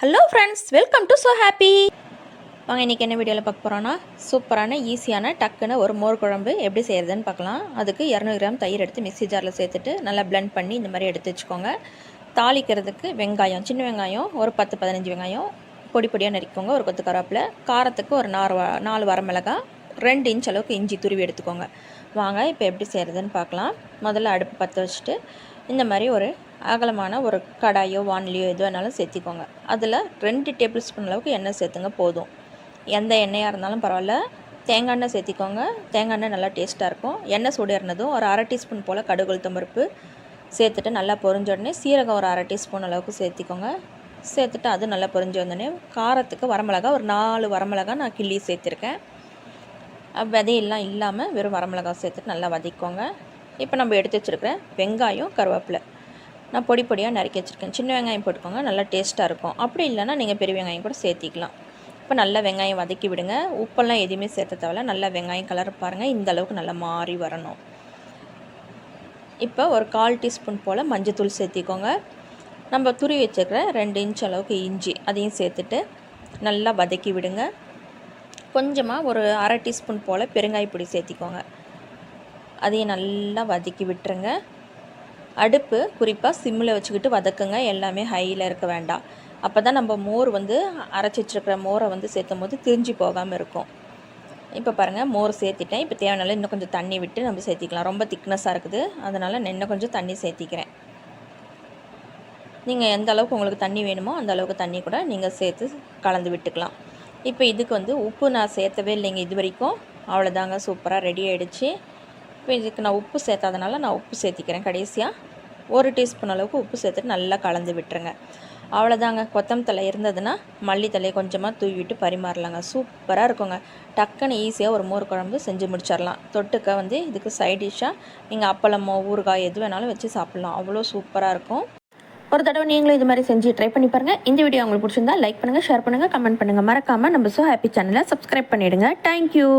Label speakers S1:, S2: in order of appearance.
S1: Hello friends welcome to so happy வாங்க இன்றைக்கி என்ன வீடியோவில் பார்க்க போகிறோன்னா சூப்பரான ஈஸியான டக்குன்னு ஒரு மோர் குழம்பு எப்படி செய்கிறதுன்னு பார்க்கலாம். அதுக்கு இரநூறு கிராம் தயிர் எடுத்து மிக்சி ஜாரில் சேர்த்துட்டு நல்லா பிளெண்ட் பண்ணி இந்த மாதிரி எடுத்து வச்சுக்கோங்க. தாளிக்கிறதுக்கு வெங்காயம் சின்ன வெங்காயம் ஒரு பத்து பதினஞ்சு வெங்காயம் பொடி பொடியாக நறுக்கோங்க ஒரு கொத்து கருவேப்பிலை. காரத்துக்கு ஒரு நாலு வ- நாலு வரமிளகா ரெண்டு இன்ச் அளவுக்கு இஞ்சி துருவி எடுத்துக்கோங்க. வாங்க இப்போ எப்படி செய்கிறதுன்னு பார்க்கலாம். முதல்ல அடுப்பு பற்ற வச்சுட்டு இந்த மாதிரி ஒரு அகலமான ஒரு கடாயோ வானிலையோ எது வேணாலும் சேர்த்திக்கோங்க. அதில் ரெண்டு டேபிள் ஸ்பூன் அளவுக்கு எண்ணெய் சேர்த்துங்க போதும். எந்த எண்ணெயாக இருந்தாலும் பரவாயில்ல. தேங்காய் எண்ணெய் சேர்த்திக்கோங்க. தேங்காய் எண்ணெய் நல்லா டேஸ்ட்டாக இருக்கும். எண்ணெய் சூடு ஒரு அரை டீஸ்பூன் போல் கடுகு உளுத்தம் பருப்பு சேர்த்துட்டு நல்லா பொரிஞ்ச உடனே சீரகம் ஒரு அரை டீஸ்பூன் அளவுக்கு சேர்த்திக்கோங்க. சேர்த்துட்டு அது நல்லா பொரிஞ்சு வந்தோடனே காரத்துக்கு வரமிளகா ஒரு நாலு வரமிளகா நான் கிள்ளி சேர்த்துருக்கேன். விதையெல்லாம் இல்லாமல் வெறும் வரமிளகாய் சேர்த்துட்டு நல்லா வதக்கிக்கோங்க. இப்போ நம்ம எடுத்து வச்சுருக்கிற வெங்காயம் கருவேப்பிலை. நான் பொடி பொடியாக நறுக்கி வச்சுருக்கேன். சின்ன வெங்காயம் போட்டுக்கோங்க நல்லா டேஸ்ட்டாக இருக்கும். அப்படி இல்லைன்னா நீங்கள் பெரிய வெங்காயம் கூட சேர்த்திக்கலாம். இப்போ நல்லா வெங்காயம் வதக்கி விடுங்க. உப்பெல்லாம் எதுவுமே சேர்த்த தேவையில்ல. நல்லா வெங்காயம் கலர் பாருங்கள் இந்த அளவுக்கு நல்லா மாறி வரணும். இப்போ ஒரு கால் டீஸ்பூன் போல் மஞ்சத்தூள் சேர்த்திக்கோங்க. நம்ம துருவி வச்சுருக்கிற ரெண்டு இன்ச் அளவுக்கு இஞ்சி அதையும் சேர்த்துட்டு நல்லா வதக்கி விடுங்க. கொஞ்சமாக ஒரு அரை டீஸ்பூன் போல் பெருங்காய பொடி சேர்த்திக்கோங்க. அதையும் நல்லா வதக்கி விட்டுருங்க. அடுப்பு குறிப்பாக சிம்மில் வச்சுக்கிட்டு வதக்குங்க. எல்லாமே ஹையில் இருக்க வேண்டாம். அப்போ தான் நம்ம மோர் வந்து அரைச்சி வச்சுருக்கிற மோரை வந்து சேர்த்தும் போது திரிஞ்சு போகாமல் இருக்கும். இப்போ பாருங்கள் மோர் சேர்த்திட்டேன். இப்போ தேவையான இன்னும் கொஞ்சம் தண்ணி விட்டு நம்ம சேர்த்திக்கலாம். ரொம்ப திக்னஸாக இருக்குது. அதனால் நான் இன்னும் கொஞ்சம் தண்ணி சேர்த்திக்கிறேன். நீங்கள் எந்த அளவுக்கு உங்களுக்கு தண்ணி வேணுமோ அந்த அளவுக்கு தண்ணி கூட நீங்கள் சேர்த்து கலந்து விட்டுக்கலாம். இப்போ இதுக்கு வந்து உப்பு நான் சேர்த்தவே இல்லைங்க. இது வரைக்கும். அவ்வளோதாங்க சூப்பராக ரெடி ஆகிடுச்சு இப்போ இதுக்கு நான் உப்பு சேர்த்தாதனால நான் உப்பு சேர்த்திக்கிறேன் கடைசியாக ஒரு டீஸ்பூன் அளவுக்கு உப்பு சேர்த்துட்டு நல்லா கலந்து விட்டுருங்க. அவ்வளோதாங்க கொத்தம் தலை இருந்ததுன்னா மல்லி தலையை கொஞ்சமாக தூவி விட்டு பரிமாறலாங்க. சூப்பராக இருக்குங்க. டக்குன்னு ஈஸியாக ஒரு மோர் குழம்பு செஞ்சு முடிச்சிடலாம். தொட்டுக்க வந்து இதுக்கு சைட் டிஷ்ஷாக நீங்கள் அப்பளமோ ஊறுகாய் எது வேணாலும் வச்சு சாப்பிட்லாம். அவ்வளோ சூப்பராக இருக்கும். ஒரு தடவை நீங்களும் இது மாதிரி செஞ்சு ட்ரை பண்ணி பாருங்கள் இந்த வீடியோ உங்களுக்கு பிடிச்சிருந்தா லைக் பண்ணுங்கள் ஷேர் பண்ணுங்கள் கமெண்ட் பண்ணுங்கள் மறக்காமல் நம்ம ஸோ ஹாப்பி சேனலை சப்ஸ்கிரைப் பண்ணிவிடுங்க தேங்க்யூ